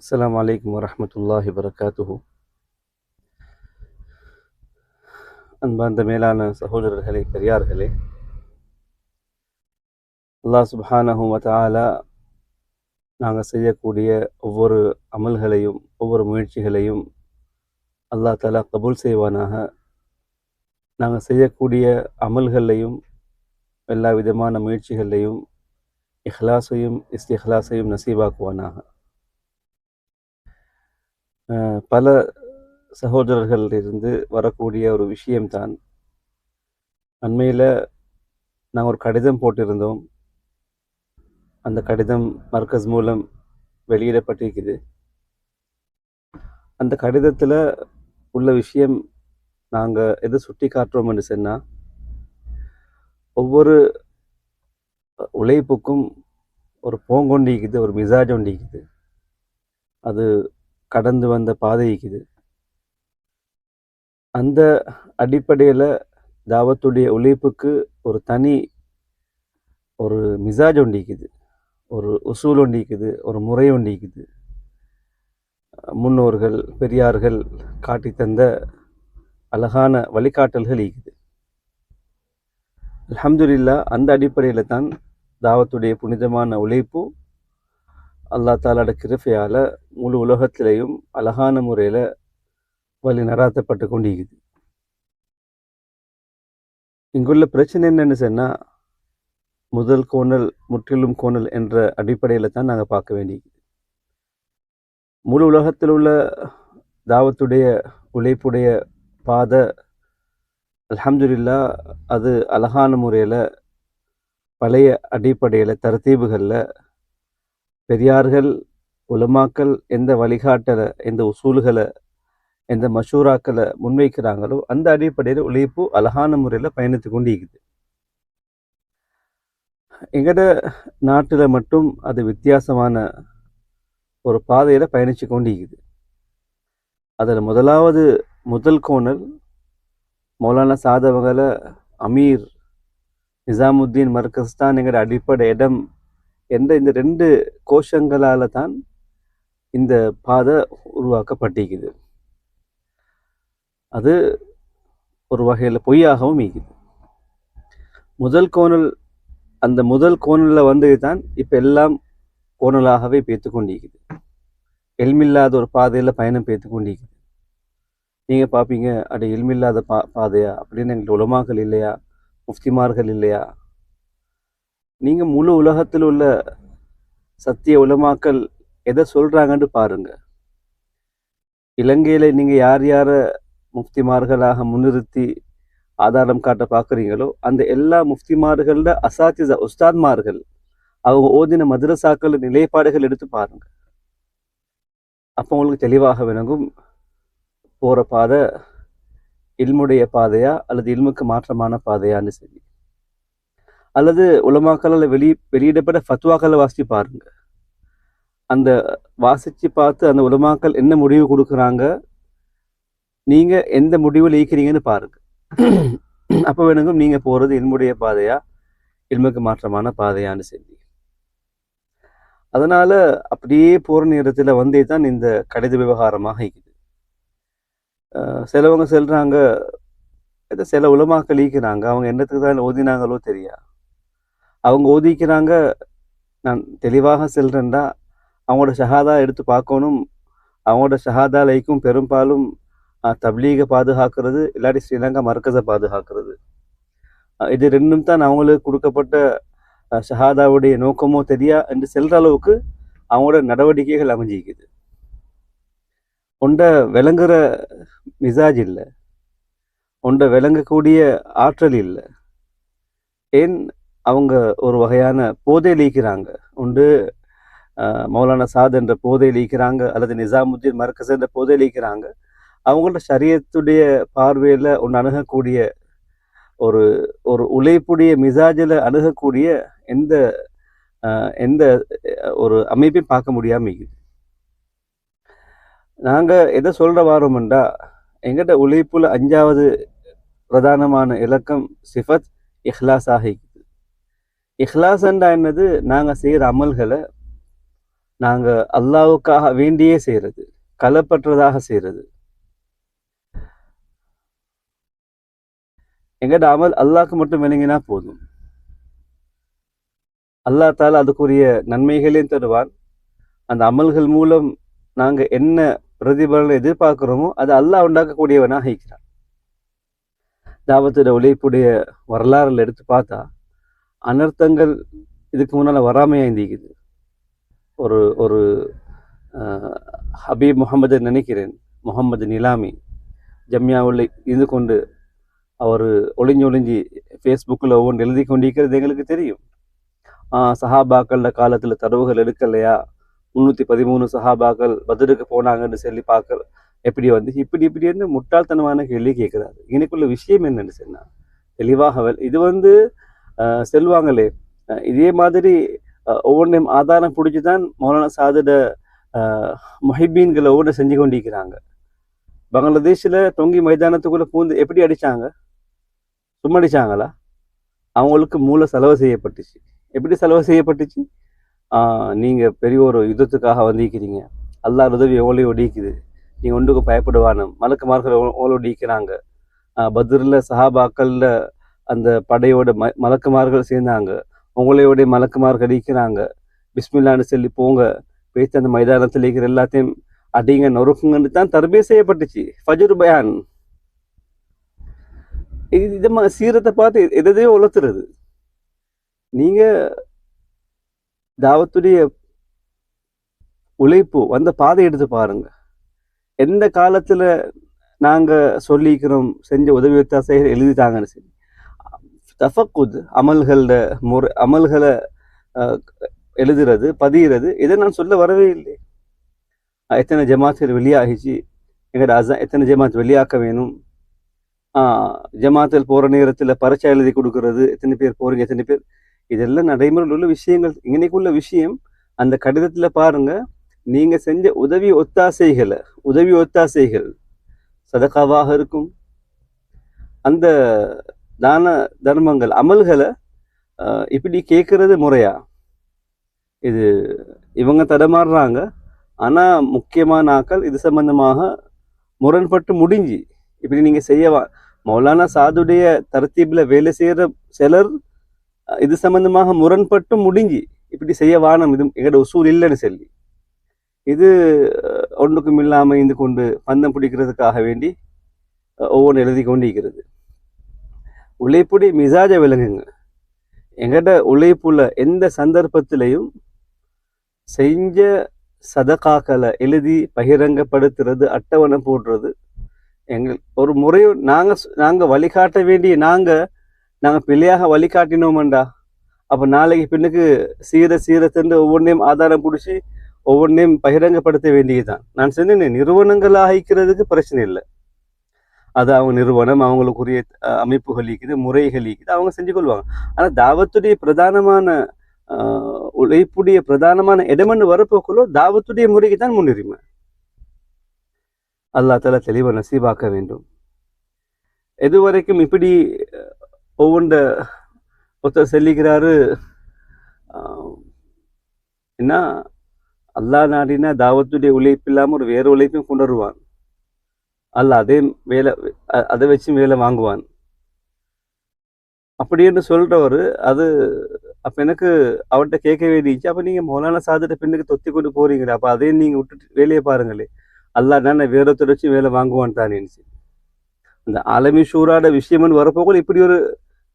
அஸ்லாம் வலைக்கம் வரமத்துல்லாஹி வரகாத்துஹு அன்பார்ந்த மேலான சகோதரர்களே பெரியார்களே அல்லா சுபானஹு வத்தாலா நாங்கள் செய்யக்கூடிய ஒவ்வொரு அமல்களையும் ஒவ்வொரு முயற்சிகளையும் அல்லா தலா கபூல் செய்வானாக. நாங்கள் செய்யக்கூடிய அமல்கள்லையும் எல்லா விதமான முயற்சிகள்லையும் இஹ்லாஸையும் இஸ்திஹ்லாஸையும் நசீபாக்குவானாக. பல சகோதரர்களிலிருந்து வரக்கூடிய ஒரு விஷயம்தான். அண்மையில் நாங்கள் ஒரு கடிதம் போட்டிருந்தோம். அந்த கடிதம் மர்க்கஸ் மூலம் வெளியிடப்பட்டிருக்குது. அந்த கடிதத்தில் உள்ள விஷயம் நாங்கள் எதை சுட்டி காட்டுறோம்னு சொன்னால் ஒவ்வொரு உழைப்புக்கும் ஒரு போங்கொண்டிக்குது ஒரு மிசாஜ் ஒண்டிக்குது அது கடந்து வந்த பாதைக்குது அந்த அடிப்படையில் தாவத்துடைய உழைப்புக்கு ஒரு தனி ஒரு மிசாஜ் ஒண்டிக்குது ஒரு உசூல் ஒண்டிக்குது ஒரு முறை ஒண்டிக்குது முன்னோர்கள் பெரியார்கள் காட்டி தந்த அழகான வழிகாட்டல்கள் இருக்குது. அலமதுல்லா அந்த அடிப்படையில் தான் தாவத்துடைய புனிதமான உழைப்பு அல்லா தாலாட கிருஃபையால் முழு உலகத்திலையும் அழகான முறையில் வழி நடாத்தப்பட்டு கொண்டிருக்குது. இங்குள்ள பிரச்சனை என்னென்னு சொன்னால் முதல் கோணல் முற்றிலும் கோணல் என்ற அடிப்படையில் தான் நாங்கள் பார்க்க வேண்டியது முழு உலகத்தில் உள்ள தாவத்துடைய உழைப்புடைய பாதை அலமதுல்லா அது அழகான முறையில் பழைய அடிப்படையில் தரத்தீவுகளில் பெரியார்கள் உலமாக்கள் எந்த வழிகாட்டலை எந்த உசூல்களை எந்த மஷூராக்களை முன்வைக்கிறாங்களோ அந்த அடிப்படையில் உழைப்பு அழகான முறையில் பயணித்து கொண்டு இருக்குது எங்களோட நாட்டில் மட்டும் அது வித்தியாசமான ஒரு பாதையில் பயணித்து கொண்டு இருக்குது அதில் முதலாவது முதல் கோணல் மௌலானா சாதவங்களை அமீர் நிசாமுத்தீன் மர்கஸ்தான் எங்களோட அடிப்படை இடம் என்ற இந்த ரெண்டு கோஷங்களால் தான் இந்த பாதை உருவாக்கப்பட்டிருக்குது. அது ஒரு வகையில் பொய்யாகவும் இருக்குது. முதல் கோணல் அந்த முதல் கோணலில் வந்தது தான் இப்போ எல்லாம் கோணலாகவே பேத்து கொண்டிருக்குது. எல்மில்லாத ஒரு பாதையில் பயணம் பேத்து கொண்டிருக்குது. நீங்கள் பார்ப்பீங்க அது எல்மில்லாத பா பாதையா? அப்படின்னு எங்கள்கிட்ட உலமாக்கள் இல்லையா? முஃப்திமார்கள் இல்லையா? நீங்கள் முழு உலகத்தில் உள்ள சத்திய உலமாக்கள் எதை சொல்கிறாங்கன்னு பாருங்க. இலங்கையில் நீங்கள் யார் யாரை முஃப்திமார்களாக முன்னிறுத்தி ஆதாரம் காட்ட பார்க்குறீங்களோ அந்த எல்லா முஃப்திமார்களோட அசாத்திச உஸ்தாத்மார்கள் அவங்க ஓதின மதுரசாக்கள் நிலைப்பாடுகள் எடுத்து பாருங்க. அப்போ உங்களுக்கு தெளிவாக விளங்கும் போகிற பாதை இல்முடைய பாதையா அல்லது இல்முக்கு மாற்றமான பாதையான்னு சரி. அல்லது உலமாக்களால் வெளி வெளியிடப்பட்ட ஃபத்வாக்களை வாசித்து பாருங்க. அந்த வாசித்து பார்த்து அந்த உலமாக்கள் என்ன முடிவு கொடுக்குறாங்க? நீங்கள் எந்த முடிவில் ஈக்கிறீங்கன்னு பாருங்க. அப்போ வேணுங்கும் நீங்கள் போகிறது என்னுடைய பாதையா? இல்முக்கு மாற்றமான பாதையான்னு சொல்லி. அதனால் அப்படியே போகிற நேரத்தில் வந்தே தான் இந்த கடித விவகாரமாக இருக்குது. சிலவங்க செல்கிறாங்க சில உலமாக்கள் ஈக்கிறாங்க அவங்க என்னத்துக்கு தான் ஓதினாங்களோ தெரியா? அவங்க ஓதிக்கிறாங்க நான் தெளிவாக செல்றேன்டா. அவங்களோட ஷஹாதா எடுத்து பார்க்கணும். அவங்களோட ஷஹாதா லைக்கும் பெரும்பாலும் தப்லீகை பாதுகாக்கிறது இல்லாட்டி ஸ்ரீலங்கா மர்க்கஸை பாதுகாக்கிறது. இது ரெண்டும் தான் அவங்களுக்கு கொடுக்கப்பட்ட ஷஹாதாவுடைய நோக்கமோ தெரியா என்று செல்ற அளவுக்கு அவங்களோட நடவடிக்கைகள் அமைஞ்சிக்குது. உண்ட விளங்குற மிசாஜ் இல்லை. உண்ட விளங்கக்கூடிய ஆற்றல் இல்லை. ஏன் அவங்க ஒரு வகையான போதை லீக்கிறாங்க. உண்டு மௌலானா சாத் என்ற போதை லீக்கிறாங்க அல்லது நிசாமுத்தீன் மர்கஸ் என்ற போதை லீக்கிறாங்க. அவங்களோட சரியத்துடைய பார்வையில் ஒன்று அணுகக்கூடிய ஒரு ஒரு உழைப்புடைய மிசாஜில் அணுகக்கூடிய எந்த எந்த ஒரு அமைப்பையும் பார்க்க முடியாமல் இருக்குது. நாங்கள் எதை சொல்கிற வாரோம்ண்டா எங்கிட்ட உழைப்புல அஞ்சாவது பிரதானமான இலக்கம் சிஃபத் இஹ்லாஸ் ஆகி இஹ்லாசண்டா என்னது? நாங்கள் செய்கிற அமல்களை நாங்க அல்லாவுக்காக வேண்டியே செய்யறது கலப்பற்றதாக செய்யறது எங்கட அமல் அல்லாஹ்க்கு மட்டும் விளங்கினா போதும். அல்லாஹ் தால அதுக்குரிய நன்மைகளையும் தருவான். அந்த அமல்கள் மூலம் நாங்க என்ன பிரதிபலனை எதிர்பார்க்கிறோமோ அது அல்லாஹ் உண்டாக்கக்கூடியவனாக இருக்கிறான். தாவத்தோட உழைப்புடைய வரலாறுல எடுத்து பார்த்தா அனர்த்தங்கள் இதுக்கு முன்னால் வராமையாக இருந்திக்குது ஒரு ஒரு ஹபீப் முகமது நினைக்கிறேன். முகமது நிலாமி. ஜம்யாவில் இருந்து கொண்டு அவர் ஒளிஞ்சு ஒளிஞ்சு ஃபேஸ்புக்கில் ஒவ்வொன்று எழுதி கொண்டிருக்கிறது எங்களுக்கு தெரியும். ஆஹ், சஹாபாக்கள காலத்தில் தரவுகள் எடுக்கலையா? முந்நூற்றி பதிமூணு சஹாபாக்கள் பதிலுக்கு போனாங்கன்னு சொல்லி பார்க்க எப்படி வந்து இப்படி இப்படி வந்து முட்டாள்தனமான கேள்வி கேட்குறாரு. எனக்குள்ள விஷயம் என்னன்னு சொன்னால் தெளிவாக வெல்- இது வந்து செல்வாங்களே. இதே மாதிரி ஒவ்வொன்றையும் ஆதாரம் பிடிச்சி தான் மௌலானா சாதிட மொஹிபீன்களை ஒவ்வொன்று செஞ்சு கொண்டிருக்கிறாங்க. பங்களாதேஷில் தொங்கி மைதானத்துக்குள்ளே பூந்து எப்படி அடித்தாங்க சும்மா அடித்தாங்களா அவங்களுக்கு மூளை செலவு செய்யப்பட்டுச்சு. எப்படி செலவு செய்யப்பட்டுச்சு? நீங்கள் பெரிய ஒரு யுத்தத்துக்காக வந்திருக்கிறீங்க. அல்லாஹ் உதவி எவ்வளோ ஒடிக்குது நீங்கள் ஒன்றுக்கு பயப்படுவானம். மலக்குமார்கள் எவ்வளோ ஒடிக்கிறாங்க பத்ரில் சஹாபாக்களில் அந்த படையோட ம மலக்குமார்கள் சேர்ந்தாங்க. உங்களையோட மலக்குமார்கள் அடிக்கிறாங்க பிஸ்மில்லான்னு சொல்லி போங்க. பேச்சு அந்த மைதானத்தில் இருக்கிற எல்லாத்தையும் அடிங்க நொறுக்குங்கன்னு தான் தர்பிய செய்யப்பட்டுச்சு. ஃபஜுர் பயான். இது இது மா- சீரத்தை பார்த்து எதையோ உலர்த்துறது. நீங்க தாவத்துடைய உழைப்பு வந்த பாதை எடுத்து பாருங்க. எந்த காலத்துல நாங்க சொல்லிக்கிறோம் செஞ்ச உதவி வித்தியாசைகள் எழுதிட்டாங்கன்னு சொல்லி. தஃபக்குத் அமல்கள முறை அமல்களை எழுதுறது பதிகிறது இதை நான் சொல்ல வரவே இல்லை. எத்தனை ஜமாத்துகள் வெளியாகிச்சு எங்கள்ட அசா எத்தனை ஜமாத் வெளியாக்க வேணும்? ஆஹ், ஜமாத்தில் போகிற நேரத்தில் பரீட்சை எழுதி கொடுக்கறது எத்தனை பேர் போகிறீங்க எத்தனை பேர்? இதெல்லாம் நடைமுறையில் உள்ள விஷயங்கள். இன்னைக்குள்ள விஷயம் அந்த கடிதத்தில் பாருங்க நீங்கள் செஞ்ச உதவி ஒத்தாசைகளை உதவி ஒத்தாசைகள் சதகாவாக இருக்கும். அந்த தான தர்மங்கள் அமல்களை இப்படி கேட்குறது முறையா? இது இவங்க தடமாறுறாங்க. ஆனால் முக்கியமான ஆக்கள் இது சம்பந்தமாக முரண்பட்டு முடிஞ்சு இப்படி நீங்கள் செய்யவா மௌலானா சாதுடைய தரத்தீபில் வேலை செய்கிற சிலர் இது சம்பந்தமாக முரண்பட்டு முடிஞ்சு இப்படி செய்ய வானம் இது எங்களோட உசூல் இல்லைன்னு சொல்லி. இது ஒன்றுக்கும் இல்லாமல் இருந்து கொண்டு பந்தம் பிடிக்கிறதுக்காக வேண்டி ஒவ்வொன்று எழுதி கொண்டிருக்கிறது. உழைப்புடைய மிசாஜ விளங்குங்க. எங்கட உழைப்புல எந்த சந்தர்ப்பத்திலையும் செஞ்ச சதகாக்களை எழுதி பகிரங்கப்படுத்துறது அட்டவணை போடுறது எங்கள் ஒரு முறை நாங்கள் நாங்கள் வழிகாட்ட வேண்டிய நாங்கள் நாங்கள் பிள்ளையாக வழிகாட்டினோமண்டா? அப்போ நாளைக்கு பின்னுக்கு சீர சீர ஒவ்வொன்றையும் ஆதாரம் பிடிச்சி ஒவ்வொன்றையும் பகிரங்கப்படுத்த வேண்டியதுதான். நான் சொன்னேன் நிறுவனங்கள் இருக்கிறதுக்கு பிரச்சனை இல்லை. அது அவங்க நிறுவனம் அவங்களுக்குரிய அமைப்புகள் இருக்குது முறைகள் இருக்குது அவங்க செஞ்சு கொள்வாங்க. ஆனால் தாவத்துடைய பிரதானமான ஆஹ், உழைப்புடைய பிரதானமான இடம்னு வரப்போக்குள்ள தாவத்துடைய முறைக்கு தான் முன்னுரிமை. அல்லாஹ் தலா தெளிவாக நசீபாக்க வேண்டும். எதுவரைக்கும் இப்படி ஒவ்வொன்ற ஒருத்தர் செல்லுகிறாரு ஆஹ், என்ன? அல்லாஹ் நாடினா தாவத்துடைய உழைப்பு இல்லாமல் ஒரு வேறு உழைப்பையும் கொண்டு வருவான். அல்ல அதே வேலை அதை வச்சு வேலை வாங்குவான். அப்படின்னு சொல்கிறவர் அது அப்ப எனக்கு அவர்கிட்ட கேட்க வேண்டிச்சு அப்போ நீங்க மௌலானா சாதிட்ட பெண்ணுக்கு தொத்தி கொண்டு போறீங்களே அப்ப அதையும் நீங்க விட்டுட்டு வேலையை பாருங்களே. அல்லா நான் வேற வச்சு வேலை வாங்குவான் தானேன்னு அந்த ஆலமி ஷூராட விஷயம்னு வரப்போக்குள்ள இப்படி ஒரு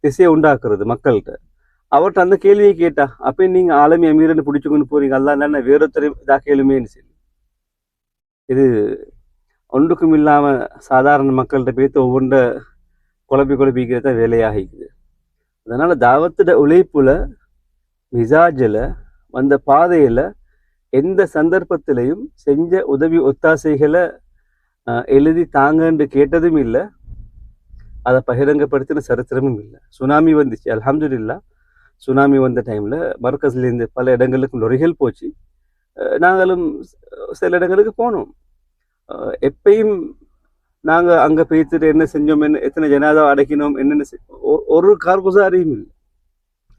திசையை உண்டாக்குறது மக்கள்கிட்ட. அவர்கிட்ட அந்த கேள்வியை கேட்டா அப்போ நீங்க ஆலமி அமீரன்னு பிடிச்சு கொண்டு போறீங்க அல்லாஹ் நான் வேற ஒருத்தர் இதா கேளுமேன்னு சொல்லி. இது ஒன்றுக்கும் இல்லாமல் சாதாரண மக்கள்கிட்ட பேத்து ஒவ்வொன்ற குழப்பி குழப்பிக்கிறது தான் வேலையாகிக்குது. அதனால் தாவத்திட உழைப்பில் மிசாஜில் வந்த பாதையில் எந்த சந்தர்ப்பத்திலையும் செஞ்ச உதவி ஒத்தாசைகளை எழுதி தாங்கன்னு கேட்டதும் இல்லை. அதை பகிரங்கப்படுத்தின சரித்திரமும் இல்லை. சுனாமி வந்துச்சு அலமதுல்லா சுனாமி வந்த டைமில் மர்கஸ்லேருந்து பல இடங்களுக்கு நுரைகள் போச்சு. நாங்களும் சில இடங்களுக்கு போனோம். எப்பயும் நாங்க அங்க பேசிட்டு என்ன செஞ்சோம் என்ன எத்தனை ஜனாதா அடைக்கணும் என்னென்ன ஒ- ஒரு கார்குசாரியும் இல்லை.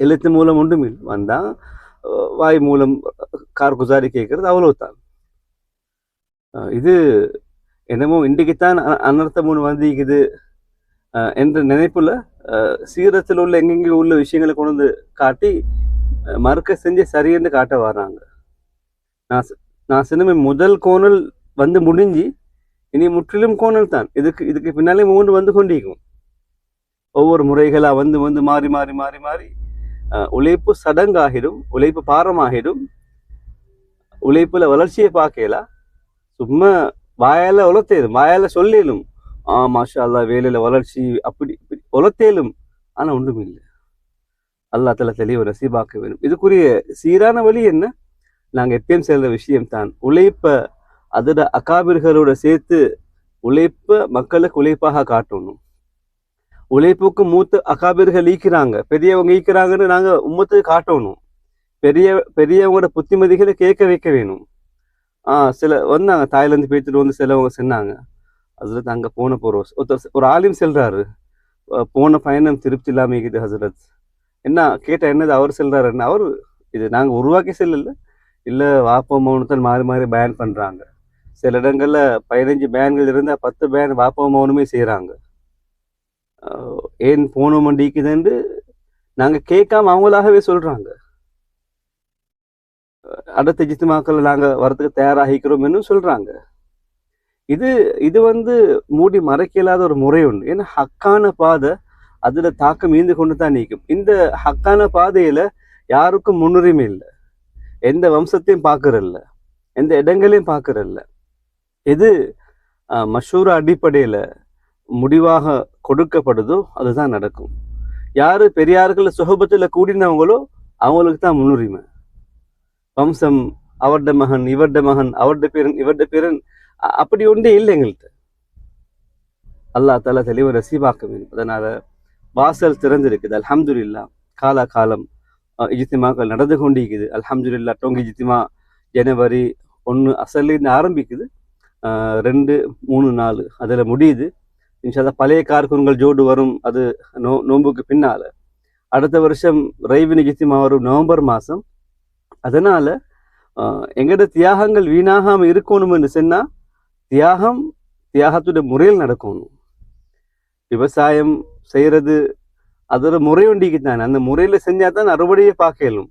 எழுத்து மூலம் ஒன்றும் இல்லை. வந்தா வாய் மூலம் கார் குசாரி கேட்கறது அவ்வளவுதான். இது என்னமோ இன்றைக்குத்தான் அனர்த்தம் ஒன்று வந்திருக்குது அஹ், என்ற நினைப்புல அஹ், சீரத்தில் உள்ள எங்கெங்கே உள்ள விஷயங்களை கொண்டு வந்து காட்டி மறுக்க செஞ்சு சரியென்று காட்ட வர்றாங்க. நான் நான் சினிமை முதல் கோணல் வந்து முடிஞ்சு இனி முற்றிலும் கோணல் தான். இதுக்கு இதுக்கு பின்னாலே மூன்று வந்து கொண்டிருக்கும். ஒவ்வொரு முறைகளா வந்து வந்து மாறி மாறி மாறி மாறி உழைப்பு சடங்காகிடும் உழைப்பு பாரமாகிடும். உழைப்புல வளர்ச்சியை பார்க்கலாம் சும்மா வாயால உலத்தேலும் வாயால சொல்லேலும். ஆ மாஷா அல்லா வேலையில வளர்ச்சி அப்படி இப்படி உலத்தேலும் ஆனா ஒன்றும் இல்லை. அல்லா தலா தெளிவு நசீபாக்க வேணும் இதுக்குரிய சீரான வழி என்ன? நாங்க எப்பயும் செய்கிற விஷயம் தான் உழைப்ப அதோட அக்காபிர்களோட சேர்த்து உழைப்பை மக்களுக்கு உழைப்பாக காட்டணும். உழைப்புக்கு மூத்த அகாபிர்கள் ஈக்கிறாங்க. பெரியவங்க ஈக்கிறாங்கன்னு நாங்கள் உம்மத்துக்கு காட்டணும். பெரிய பெரியவங்களோட புத்திமதிகளை கேட்க வைக்க வேணும். ஆ சில வந்தாங்க. தாய்லாந்து பேத்துட்டு வந்து சிலவங்க சொன்னாங்க. ஹசரத் அங்கே போன போகிறோம் ஒருத்தர் ஒரு ஆலிம் செல்றாரு. போன பயணம் திருப்தி இல்லாமல் இருக்குது ஹசரத். என்ன கேட்டால் என்னது அவர் செல்றாரு? என்ன அவர் இது நாங்கள் உருவாக்கி செல்லல. இல்லை வாப்பா மௌனத்தன் மாறி மாறி பேன் பண்ணுறாங்க சில இடங்கள்ல பதினஞ்சு பேன்கள் இருந்தா பத்து பேன் வாப்பா மௌனமே செய்யறாங்க அஹ் ஏன் போன மண்டிக்குதுன்னு நாங்க கேட்காம அவங்களாகவே சொல்றாங்க. அடுத்த ஜித்துமாக்கள் நாங்க வரத்துக்கு தயாராகிக்கிறோம்னு சொல்றாங்க. இது இது வந்து மூடி மறைக்க இல்லாத ஒரு முறை உண்டு ஏன்னா ஹக்கான பாதை அதுல தாக்கம் ஈந்து கொண்டு தான் நீக்கும். இந்த ஹக்கான பாதையில யாருக்கும் முன்னுரிமை இல்லை. எந்த வம்சத்தையும் பார்க்கறதில்ல எந்த இடங்களையும் பார்க்கறதில்ல எது அஹ், மஷூர அடிப்படையில முடிவாக கொடுக்கப்படுதோ அதுதான் நடக்கும். யாரு பெரியார்கள் சுகபத்துல கூடினவங்களோ அவங்களுக்கு தான் முன்னுரிமை. வம்சம் அவர்ட மகன் இவர்ட மகன் அவர்ட பேரன் இவர்ட பேரன் அப்படி ஒன்றே இல்லை எங்கள்கிட்ட அல்லாஹ் தால தெளிவு ரசீவாக்க வேண்டும். அதனால வாசல் திறந்திருக்குது. அலமதுல்லா காலா காலம் இஜித்திமாக்கள் நடந்து கொண்டிருக்குது. அலமதுல்லா டொங்கு இஜித்திமா ஜனவரி ஒன்று அசல்லேருந்து ஆரம்பிக்குது. ரெண்டு மூணு நாலு. அதில் முடியுது. இன்ஷால்லா பழைய கார்குன்கள் ஜோடு வரும். அது நோ நோன்புக்கு பின்னால. அடுத்த வருஷம் ரைவினி ஜித்திமா வரும் நவம்பர் மாதம் அதனால ஆஹ், எங்கட தியாகங்கள் வீணாகாம இருக்கணும்னு சொன்னா தியாகம் தியாகத்துடைய முறையில் நடக்கணும். விவசாயம் செய்யறது அதோட முறை ஒண்டிக்கு தானே. அந்த முறையில செஞ்சால் தான் அறுவடையை பார்க்கலும்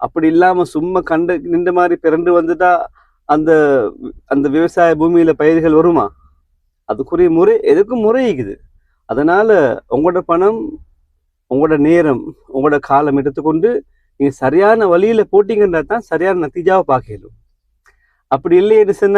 அப்படி இல்லாம சும்மா கண்டு நின்ற மாதிரி பிறண்டு வந்துட்டா அந்த அந்த விவசாய பூமியில பயிர்கள் வருமா? அதுக்குரிய முறை எதுக்கும் முறை இருக்குது அதனால உங்களோட பணம் உங்களோட நேரம் உங்களோட காலம் எடுத்துக்கொண்டு நீங்க சரியான வழியில போட்டிங்கன்னா தான் சரியான நத்திஜாவை பார்க்கலும் அப்படி இல்லைன்னு சொன்னால்